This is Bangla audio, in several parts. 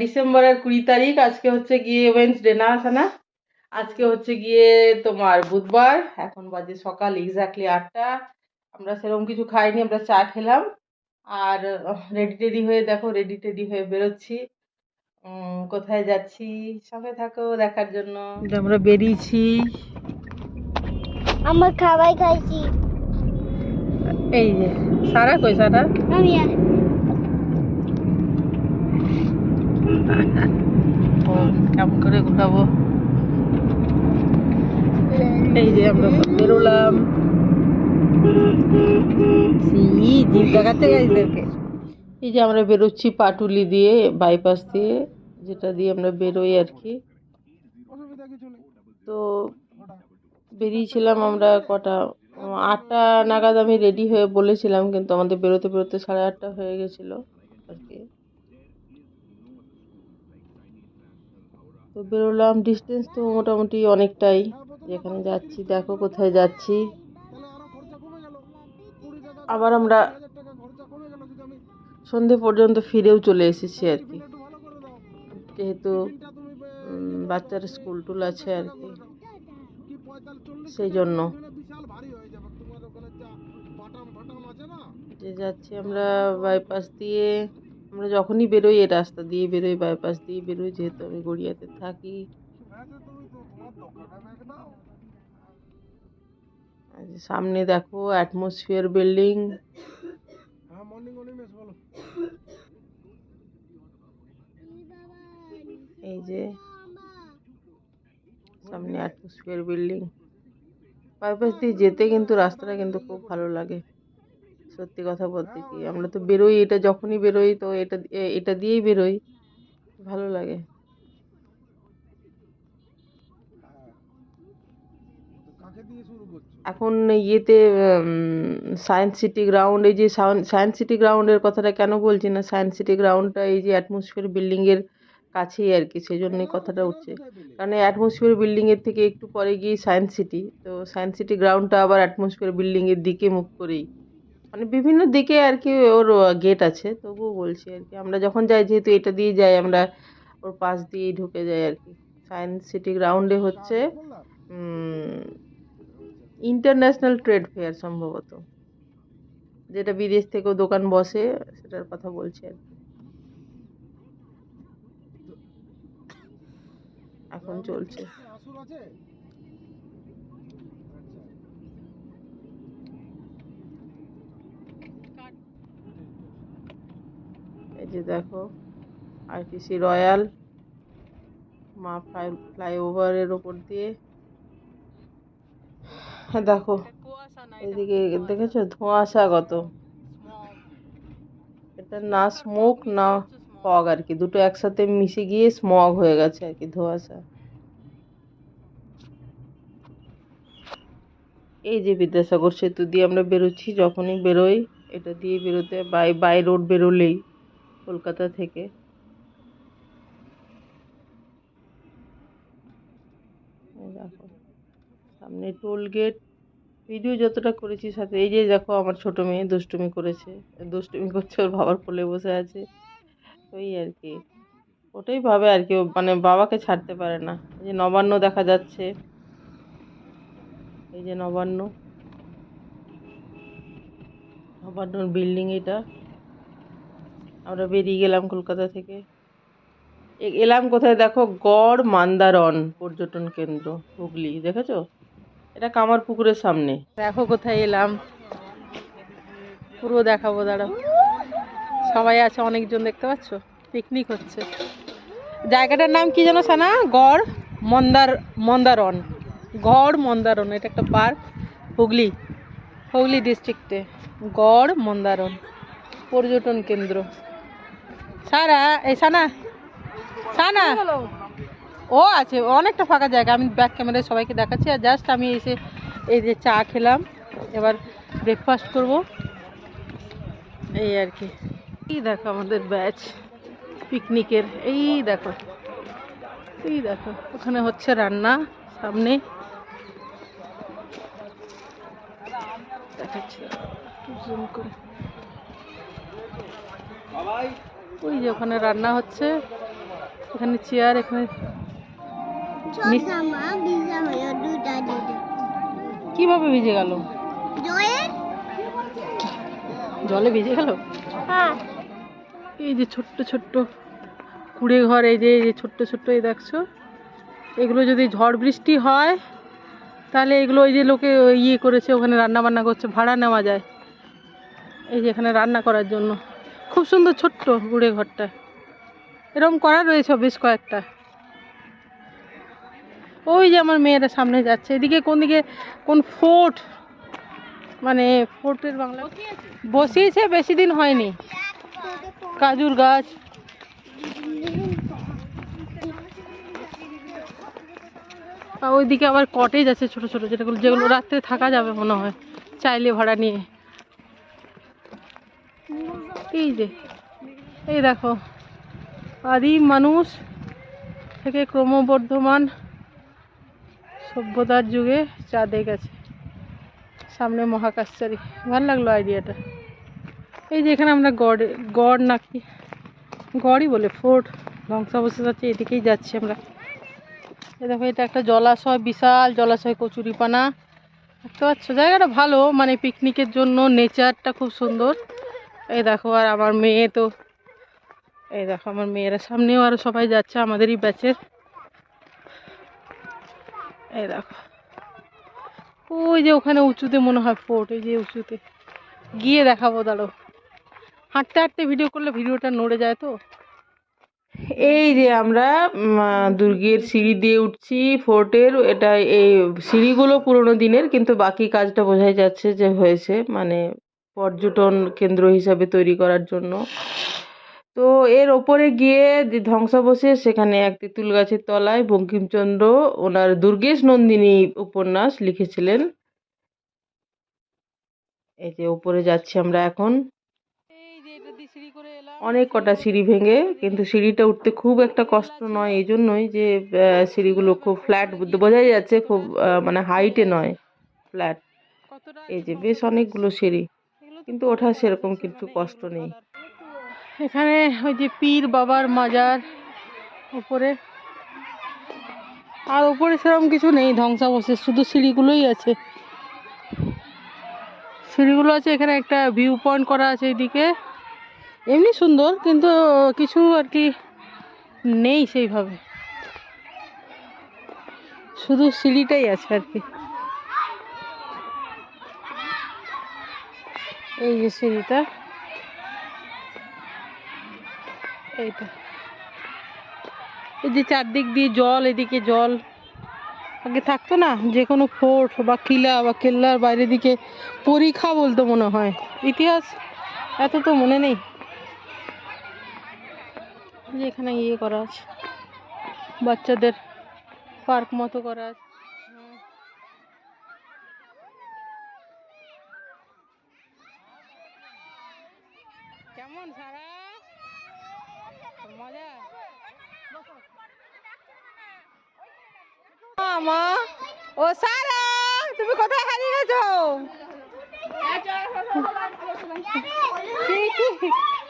ডিসেম্বরের কুড়ি তারিখ, আজকে হচ্ছে গিয়ে ওয়েন্সডে না আছে না আজকে হচ্ছে গিয়ে তোমার বুধবার, এখন বাজে সকাল এক্স্যাক্টলি আটটা। আমরা সেরকম কিছু খাইনি, আমরা চা খেলাম। আর রেডি টেডি হয়ে দেখো রেডি টেডি হয়ে বেরোচ্ছি। কোথায় যাচ্ছি? সঙ্গে থাকো দেখার জন্য। আমরা বেরিয়েছি। আমার খাবার খাইছি। এই যে সারা কই সারা? আমি কেমন করে ঘুরাবো? এই যে আমরা বেরোলাম। জিভ দেখাতে গাইদেরকে এই যে আমরা বেরোচ্ছি পাটুলি দিয়ে বাইপাস দিয়ে। যেটা দিয়ে আমরা বেরোই আর কি। তো বেরিয়েছিলাম আমরা কটা আটটা নাগাদ আমি রেডি হয়ে বলেছিলাম কিন্তু আমাদের বেরোতে বেরোতে সাড়ে আটটা হয়ে গেছিল আর কি। তো বেরোলাম ডিস্টেন্স তো মোটামুটি অনেকটাই। যেখানে যাচ্ছি দেখো কোথায় যাচ্ছি। আবার আমরা সন্ধে পর্যন্ত ফিরেও চলে এসেছি আর কি। যেহেতু বাচ্চার স্কুল টুল আছে আর কি। সেই জন্য যে যাচ্ছি আমরা বাইপাস দিয়ে, আমরা যখনই বেরোই এই রাস্তা দিয়ে বেরোই বাইপাস দিয়ে বেরোই, যেহেতু আমি গড়িয়াতে থাকি। সামনে দেখো অ্যাটমসফিয়ার বিল্ডিং এই যে সামনে অ্যাটমসফিয়ার বিল্ডিং। বাইপাস দিয়ে যেতে কিন্তু রাস্তাটা কিন্তু খুব ভালো লাগে। সত্যি কথা বলতে কি, আমরা তো বেরোই, এটা যখনই বেরোই তো এটা এটা দিয়েই বেরোই। ভালো লাগে। এখন ইয়েতে সায়েন্স সিটি গ্রাউন্ড এই যে সায়েন্স সিটি গ্রাউন্ডের কথাটা কেন বলছি না? সায়েন্স সিটি গ্রাউন্ডটা এই যে অ্যাটমসফিয়ার বিল্ডিংয়ের কাছেই আর কি সেই জন্যই কথাটা উঠছে। কারণ অ্যাটমসফিয়ার বিল্ডিংয়ের থেকে একটু পরে গিয়ে সায়েন্স সিটি তো সায়েন্স সিটি গ্রাউন্ডটা আবার অ্যাটমসফিয়ার বিল্ডিংয়ের দিকে মুখ করেই। মানে বিভিন্ন দিকে আর কি ওর গেট আছে তবুও বলছি আর কি আমরা যখন যাই যেহেতু এটা দিয়ে যাই আমরা ওর পাশ দিয়েই ঢুকে যাই আর কি। সায়েন্স সিটি গ্রাউন্ডে হচ্ছে ইন্টারন্যাশনাল ট্রেড ফেয়ার সম্ভবত। যেটা বিদেশ থেকেও দোকান বসে সেটার কথা বলছি আর কি। এখন চলছে। এই যে দেখো আরটিসি রয়্যাল মা ফ্লাই ফ্লাইওভারের ওপর দিয়ে। দেখো, এদিকে দেখেছ? ধোঁয়াশা কত এটা না স্মোক না ফগ আর কি। দুটো একসাথে মিশে গিয়ে স্মগ হয়ে গেছে আর কি ধোঁয়াশা। এই যে বিদ্যাসাগর সেতু দিয়ে আমরা বেরোচ্ছি, যখনই বেরোই, এটা দিয়ে বেরোতে বাই বাই রোড বেরোলেই কলকাতা থেকে। দেখো, সামনে টোল গেট। ভিডিও যতটা করেছি সাথে, এই যে দেখো আমার ছোট মেয়ে দুষ্টুমি করেছে। দুষ্টুমি করছে ওর বাবার কোলে বসে আছে। ওই আর কি। ওটাই ভাবে আর কি মানে বাবাকে ছাড়তে পারে না। এই যে নবান্ন দেখা যাচ্ছে। এই যে নবান্ন। নবান্নর বিল্ডিং এটা। আমরা বেরিয়ে গেলাম কলকাতা থেকে। এলাম কোথায় দেখো? গড় মান্দারন পর্যটন কেন্দ্র, হুগলি। দেখেছ? এটা কামার পুকুরের সামনে। দেখো কোথায় এলাম। পুরো দেখাবো, দাঁড়াও। সবাই আছে, অনেকজন দেখতে পাচ্ছ? পিকনিক হচ্ছে। জায়গাটার নাম কি যেন সানা? গড় মন্দার মন্দারন গড় মন্দারন এটা একটা পার্ক। হুগলি হুগলি ডিস্ট্রিক্টে গড় মন্দারন পর্যটন কেন্দ্র। সারা, এই সানা সানা। ও আছে, অনেকটা ফাঁকা জায়গা। আমি ব্যাক ক্যামেরায় সবাইকে দেখাচ্ছি। আর জাস্ট আমি এসে এই যে চা খেলাম। এবার ব্রেকফাস্ট করব। এই আর কি। এই দেখো আমাদের ব্যাচ পিকনিকের এই দেখো এই দেখো ওখানে হচ্ছে রান্না সামনে দেখাচ্ছি ওই যে ওখানে রান্না হচ্ছে এখানে চেয়ার এখানে কীভাবে ভিজে গেল? জলে ভিজে গেল? হ্যাঁ। এই যে ছোট্ট ছোট্ট কুড়ে ঘর এই যে এই যে ছোট্ট ছোট্ট এই দেখছ? এগুলো যদি ঝড় বৃষ্টি হয় তাহলে এগুলো ওই যে লোকে ইয়ে করেছে ওখানে রান্না বান্না করছে ভাড়া নেওয়া যায়। এই যে এখানে রান্না করার জন্য। খুব সুন্দর ছোট্ট কুড়ে ঘরটা। এরকম করা রয়েছে বেশ কয়েকটা। ওই যে আমার মেয়েরা সামনে যাচ্ছে। এদিকে কোন দিকে কোন ফোর্ট? মানে ফোর্টের বাংলা বসিয়েছে বেশি দিন হয়নি। কাজুর গাছ। আর ওইদিকে আবার কটেজ আছে ছোট ছোট, যেটাগুলো, যেগুলো রাত্রে থাকা যাবে মনে হয়, চাইলে ভাড়া নিয়ে। এই যে, এই দেখো, আদিম মানুষ থেকে ক্রমবর্ধমান সভ্যতার যুগে চাঁদে গেছে। সামনে মহাকাশচারী। ভালো লাগল আইডিয়াটা এই যে এখানে আমরা গড়ে, গড় নাকি গড়ই বলে, ফোর্ট, ধ্বংসাবশেষ আছে, এদিকেই যাচ্ছি আমরা। দেখো, এটা একটা জলাশয়, বিশাল জলাশয়, কচুরিপানা। দেখতে পাচ্ছ? জায়গাটা ভালো মানে পিকনিকের জন্য নেচারটা খুব সুন্দর। এই দেখো, আর আমার মেয়ে তো, এই দেখো, আমার মেয়েরা সামনেও আরও সবাই যাচ্ছে, আমাদেরই ব্যাচের। এই দেখো। ওই যে ওখানে উঁচুতে মনে হয় ফোর্ট, এই যে উঁচুতে। গিয়ে দেখাবো দাঁড়ো হাঁটতে হাঁটতে ভিডিও করলে ভিডিওটা নড়ে যায় তো? এই যে আমরা দুর্গের সিঁড়ি দিয়ে উঠছি, ফোর্টের, এটা এই সিঁড়িগুলো পুরোনো দিনের, কিন্তু বাকি কাজটা বোঝাই যাচ্ছে যে হয়েছে মানে পর্যটন কেন্দ্র হিসাবে তৈরি করার জন্য। তো এর ওপরে গিয়ে ধ্বংসাবশেষ, সেখানে এক তেঁতুল গাছের তলায় বঙ্কিমচন্দ্র, ওনার দুর্গেশ নন্দিনী উপন্যাস লিখেছিলেন। এই যে উপরে যাচ্ছি আমরা এখন। অনেক কটা সিঁড়ি ভেঙে কিন্তু সিঁড়িটা উঠতে খুব একটা কষ্ট নয় এই জন্যই যে সিঁড়িগুলো খুব ফ্ল্যাট বোঝাই যাচ্ছে খুব মানে হাইটে নয় ফ্ল্যাট এই যে বেশ অনেকগুলো সিঁড়ি কিন্তু ওঠা সেরকম কিছু কষ্ট নেই। এখানে ওই যে পীর বাবার মাজার উপরে। আর উপরে সেরকম কিছু নেই ধ্বংসাবশেষ শুধু সিঁড়িগুলোই আছে। সিঁড়িগুলো আছে এখানে একটা ভিউ পয়েন্ট করা আছে এইদিকে। এমনি সুন্দর, কিন্তু কিছু আর কি নেই সেইভাবে। শুধু সিঁড়িটাই আছে আর কি। এই যে সিঁড়িটা। এইটা। এই যে চারদিক দিয়ে জল, এদিকে জল। আগে থাকতো না, যে কোনো ফোর্ট বা কিলা বা কেল্লার বাইরের দিকে পরীক্ষা বলতো মনে হয়। ইতিহাস এত তো মনে নেই। যে এখানে ইয়ে করা আছে। বাচ্চাদের পার্ক মতো করা আছে। কেমন সারা? মজা। মা ও সারা তুমি কোথায় হারিয়ে গেছো?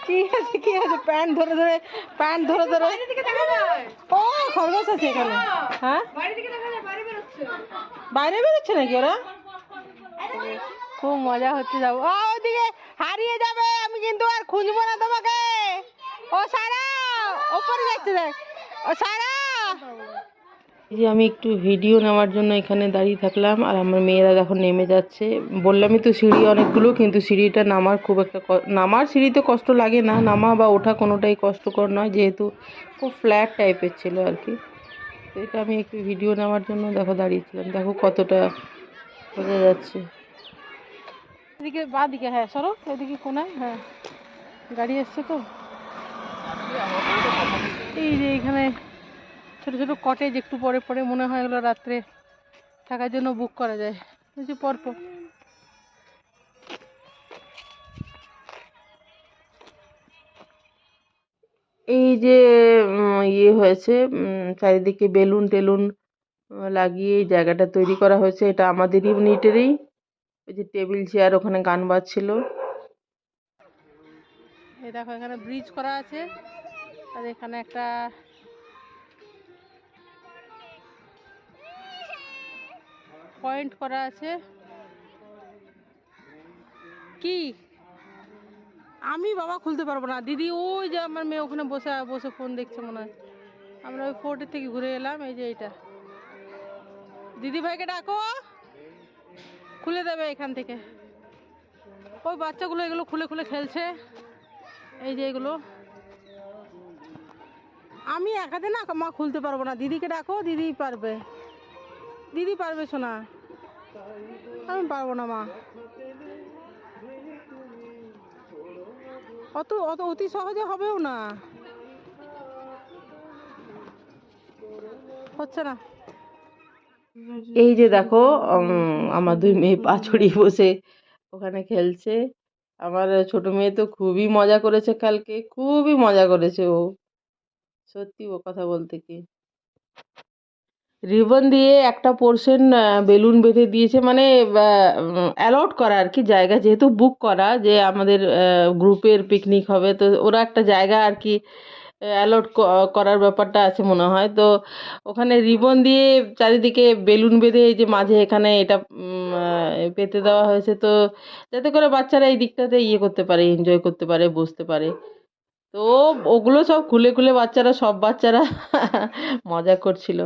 কি আছে কি আছে? প্যান্ট ধরে ধরে প্যান্ট ধরে ধরে। ও খরগোশ আছে এখানে। হ্যাঁ? বাইরে বেরোচ্ছে নাকি ওরা? খুব মজা হচ্ছে যাব। ও ওদিকে হারিয়ে যাবে আমি কিন্তু আর খুঁজবো না তোমাকে। ও সারা! ওপরে যাচ্ছে দেখ। ও সারা! যে আমি একটু ভিডিও নেওয়ার জন্য এখানে দাঁড়িয়ে থাকলাম, আর আমার মেয়েরা দেখো নেমে যাচ্ছে। বললামই তো সিঁড়ি অনেকগুলো, কিন্তু সিঁড়িটা নামার খুব একটা নামার সিঁড়িতে কষ্ট লাগে না, নামা বা ওঠা কোনোটাই কষ্টকর নয়, যেহেতু খুব ফ্ল্যাট টাইপের ছিল আর কি। তো এটা আমি একটু ভিডিও নেওয়ার জন্য দেখো দাঁড়িয়েছিলাম। দেখো কতটা বোঝা যাচ্ছে। এদিকে বা দিকে হ্যাঁ সরো, এদিকে কোনায় হ্যাঁ। গাড়ি এসছে তো। এই যে এখানে ছোট ছোট কটেজ একটু পরে পরে মনে হয় এগুলো রাত্রে থাকার জন্য বুক করা যায়। যে পরপর। এই যে ইয়ে হয়েছে চারিদিকে বেলুন টেলুন লাগিয়ে এই জায়গাটা তৈরি করা হয়েছে। এটা আমাদের ইউনিটেরই ওই যে টেবিল চেয়ার ওখানে গান বাজছিল। দেখো, এখানে ব্রিজ করা আছে। আর এখানে একটা পয়েন্ট করা আছে। কি? আমি বাবা খুলতে পারব না। দিদি, ওই যে আমার মেয়ে ওখানে বসে বসে ফোন দেখছে মনে হয়। আমরা ওই ফোর্টের থেকে ঘুরে এলাম, এই যে এইটা। দিদি ভাইকে ডাকো। খুলে দেবে এখান থেকে। ওই বাচ্চাগুলো এগুলো খুলে খুলে খেলছে। এই যে এগুলো। আমি একাতে না, মা খুলতে পারব না। দিদিকে ডাকো, দিদি পারবে। দিদি পারবে শোনা আমি পারব না, মা। অত অত, অতি সহজে হবেও না। হচ্ছে না। এই যে দেখো আমার দুই মেয়ে পা ছড়িয়ে বসে ওখানে খেলছে। আমার ছোট মেয়ে তো খুবই মজা করেছে কালকে, খুবই মজা করেছে ও। সত্যি ও কথা বলতে কি। রিবন দিয়ে একটা পোর্শন বেলুন বেঁধে দিয়েছে। মানে অ্যালট করা আর কি জায়গা। যেহেতু বুক করা যে আমাদের গ্রুপের পিকনিক হবে, তো ওরা একটা জায়গা আর কি অ্যালট করার ব্যাপারটা আছে মনে হয়। তো ওখানে রিবন দিয়ে চারিদিকে বেলুন বেঁধে এই যে মাঝে এখানে এটা পেতে দেওয়া হয়েছে। তো যাতে করে বাচ্চারা এই দিকটাতে ইয়ে করতে পারে এনজয় করতে পারে, বসতে পারে। তো ওগুলো সব খুলে খুলে বাচ্চারা, সব বাচ্চারা মজা করছিল।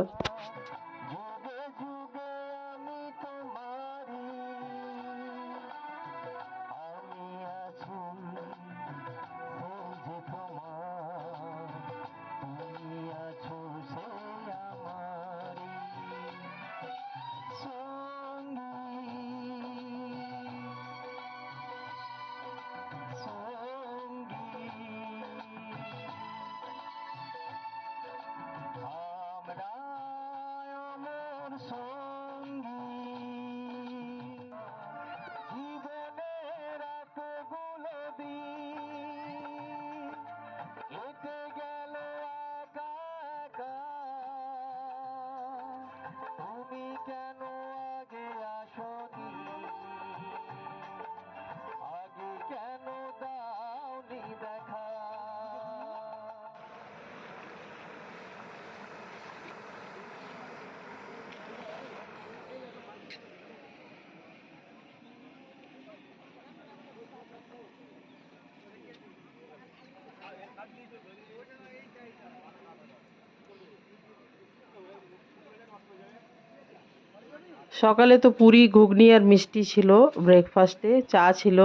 সকালে তো পুরি, ঘুগনি আর মিষ্টি ছিল ব্রেকফাস্টে চা ছিল।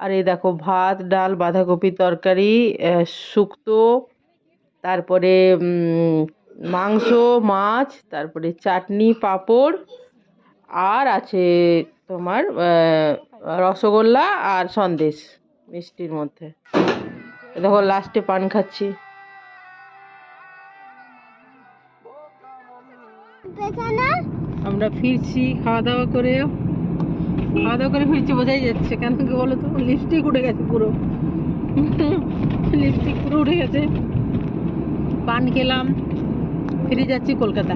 আর এই দেখো, ভাত, ডাল বাঁধাকপির তরকারি শুক্তো, তারপরে মাংস, মাছ, তারপরে চাটনি, পাঁপড়, আর আছে তোমার রসগোল্লা আর সন্দেশ মিষ্টির মধ্যে। দেখো লাস্টে পান খাচ্ছি। পেছনে আমরা ফিরছি, খাওয়া দাওয়া করে। খাওয়া দাওয়া করে ফিরছি, বোঝাই যাচ্ছে। কেন কি বলো তো? লিপস্টিক উঠে গেছে পুরো। লিপস্টিক পুরো উঠে গেছে। পান খেলাম। ফিরে যাচ্ছি কলকাতা।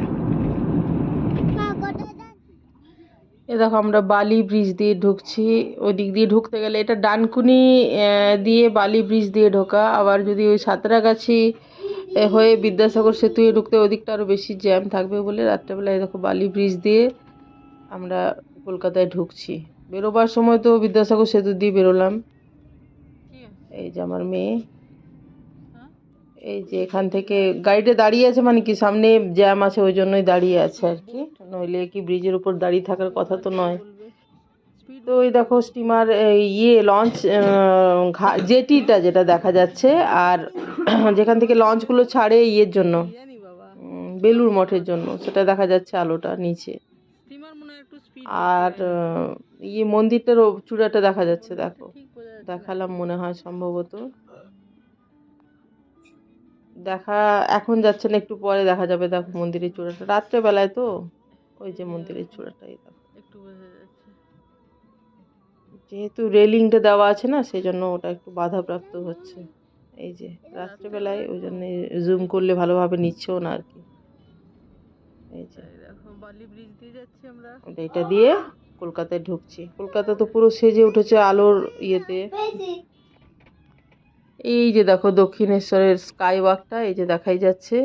এ দেখো, আমরা বালি ব্রিজ দিয়ে ঢুকছি। ওই দিক দিয়ে ঢুকতে গেলে এটা ডানকুনি দিয়ে বালি ব্রিজ দিয়ে ঢোকা। আবার যদি ওই সাঁতরাগাছি হয়ে বিদ্যাসাগর সেতু ঢুকতে ওদিকটা আরও বেশি জ্যাম থাকবে বলে রাত্রেবেলায় দেখো বালি ব্রিজ দিয়ে আমরা কলকাতায় ঢুকছি। বেরোবার সময় তো বিদ্যাসাগর সেতু দিয়ে বেরোলাম। এই যে আমার মেয়ে। এই যে এখান থেকে গাড়িটা দাঁড়িয়ে আছে মানে কি সামনে জ্যাম আছে ওই জন্যই দাঁড়িয়ে আছে আর কি। নইলে কি ব্রিজের উপর দাঁড়িয়ে থাকার কথা তো নয়। তো ওই দেখো স্টিমার ইয়ে লঞ্চ জেটিটা যেটা দেখা যাচ্ছে আর যেখান থেকে লঞ্চগুলো ছাড়ে ইয়ের জন্য। বেলুর মঠের জন্য সেটা দেখা যাচ্ছে আলোটা নিচে। আর ইয়ে মন্দিরটার চূড়াটা দেখা যাচ্ছে দেখো। দেখালাম মনে হয় সম্ভবত। দেখা এখন যাচ্ছে না একটু পরে দেখা যাবে দেখো মন্দিরের চূড়াটা। রাত্রেবেলায় তো ওই যে মন্দিরের চূড়াটাই দেখো। একটু যেহেতু রেলিংটা দেওয়া আছে না সেই জন্য ওটা একটু বাধাপ্রাপ্ত হচ্ছে। এই যে রাত্রেবেলায় ওই জন্য জুম করলে ভালোভাবে নিচ্ছেও না আর কি এই যে বালি ব্রিজ দিয়ে যাচ্ছি আমরা। এটা দিয়ে কলকাতায় ঢুকছি। কলকাতা তো পুরো সেজে উঠেছে আলোর ইয়েতে। এই যে দেখো দক্ষিণেশ্বরের স্কাই ওয়াকটা এই যে দেখাই যাচ্ছে।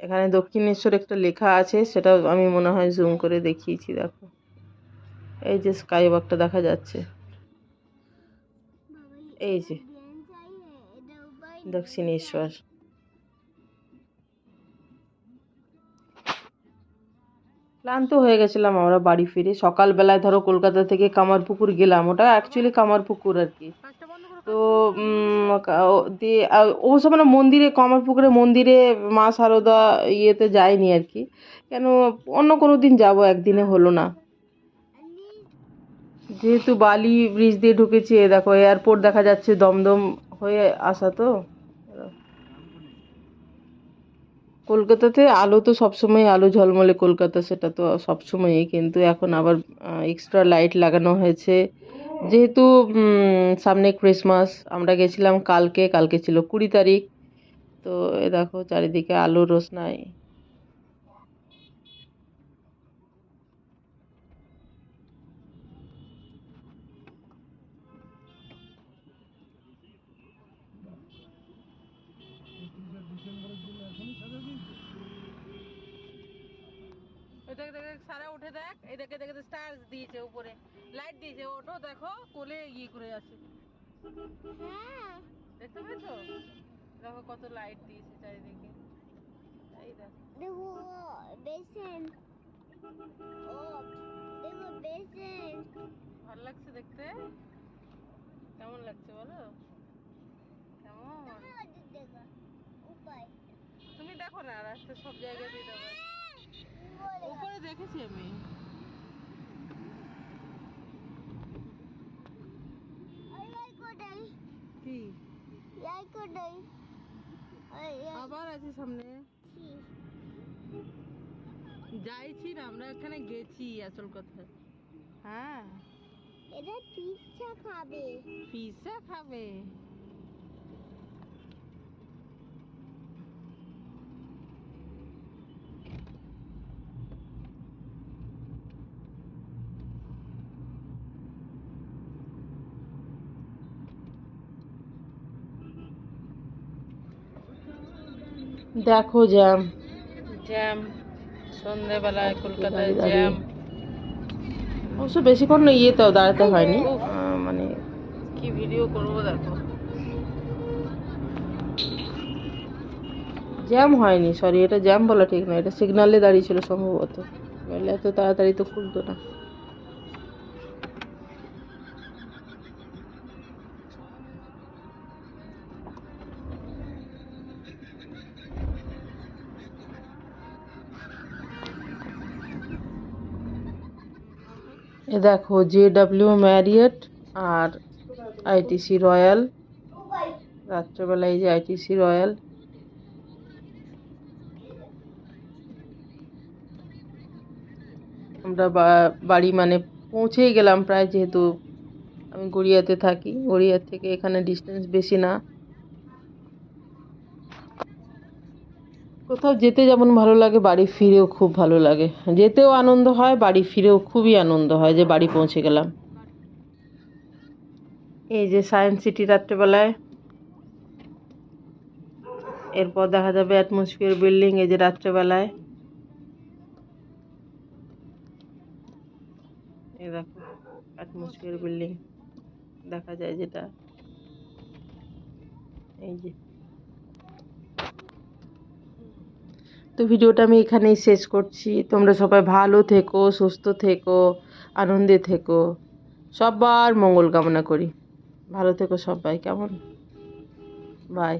এখানে দক্ষিণেশ্বর একটা লেখা আছে সেটা আমি মনে হয় জুম করে দেখিয়েছি দেখো। এই যে স্কাই ওয়াকটা দেখা যাচ্ছে। এই যে। দক্ষিণেশ্বর ক্লান্ত হয়ে গেছিলাম আমরা বাড়ি ফিরে। সকালবেলায় ধরো কলকাতা থেকে কামারপুকুর গেলাম। ওটা অ্যাকচুয়ালি কামারপুকুর আর কি। তো উম, ও- দিয়ে অবশ্য মানে মন্দিরে কামারপুকুরে মন্দিরে মা সারদা ইয়েতে যায়নি আর কি। কেন অন্য কোনো দিন যাব একদিনে হলো না। যেহেতু বালি ব্রিজ দিয়ে ঢুকেছি দেখো, এয়ারপোর্ট দেখা যাচ্ছে দমদম হয়ে আসা তো। কলকাতাতে আলো তো সবসময় আলো ঝলমলে কলকাতা, সেটা তো সবসময়ই, কিন্তু এখন আবার এক্সট্রা লাইট লাগানো হয়েছে। যেহেতু সামনে ক্রিসমাস আমরা গেছিলাম কালকে কালকে ছিল কুড়ি তারিখ। তো এ দেখো, চারিদিকে আলো রোশনাই সারা উঠে দেখ এই দেখে দেখে স্টার দিয়েছে উপরে। লাইট দিয়েছে ওটো দেখো কোলে ইয়ে করে আছে দেখতে পেয়েছ? দেখো কত লাইট দিয়েছে চারিদিকে। এই দেখো। বেসেন। ও দেখো বেসেন। ভালো লাগছে দেখতে? কেমন লাগছে বলো? কেমন? তুমি দেখো না রাস্তা সব জায়গাতেই দেখো উপরে দেখেছি আমি। কি? আবার আছে সামনে? যাইছি না আমরা এখানে গেছি আসল কথা। হ্যাঁ। এটা পিৎজা খাবে। পিৎজা খাবে। দেখো জ্যাম। জ্যাম সন্ধ্যেবেলায় কলকাতায় জ্যাম। অবশ্য বেশিক্ষণ ইয়েতেও দাঁড়াতে হয়নি। মানে কি ভিডিও করব দেখো। জ্যাম হয়নি সরি এটা জ্যাম বলা ঠিক না এটা সিগনালে দাঁড়িয়েছিল সম্ভবত। এত তাড়াতাড়ি তো খুলতো না। এ দেখো জে ডাব্লিউ ম্যারিয়েট আর আইটিসি রয়্যাল রাত্রেবেলায় এই যে আইটিসি রয়্যাল আমরা বাড়ি মানে পৌঁছেই গেলাম প্রায়, যেহেতু আমি গড়িয়াতে থাকি। গড়িয়ার থেকে এখানে ডিস্টেন্স বেশি না। কোথাও যেতে যেমন ভালো লাগে, বাড়ি ফিরেও খুব ভালো লাগে। যেতেও আনন্দ হয়, বাড়ি ফিরেও খুবই আনন্দ হয় যে বাড়ি পৌঁছে গেলাম। এই যে সায়েন্স সিটি রাত্রেবেলায়। এরপর দেখা যাবে অ্যাটমসফিয়ার বিল্ডিং এই যে রাত্রেবেলায়। দেখো বিল্ডিং দেখা যায় যেটা। এই যে। তো ভিডিওটা আমি এখানেই শেষ করছি। তোমরা সবাই ভালো থেকো, সুস্থ থেকো, আনন্দে থেকো। সবার মঙ্গল কামনা করি। ভালো থেকো সবাই, কেমন? বাই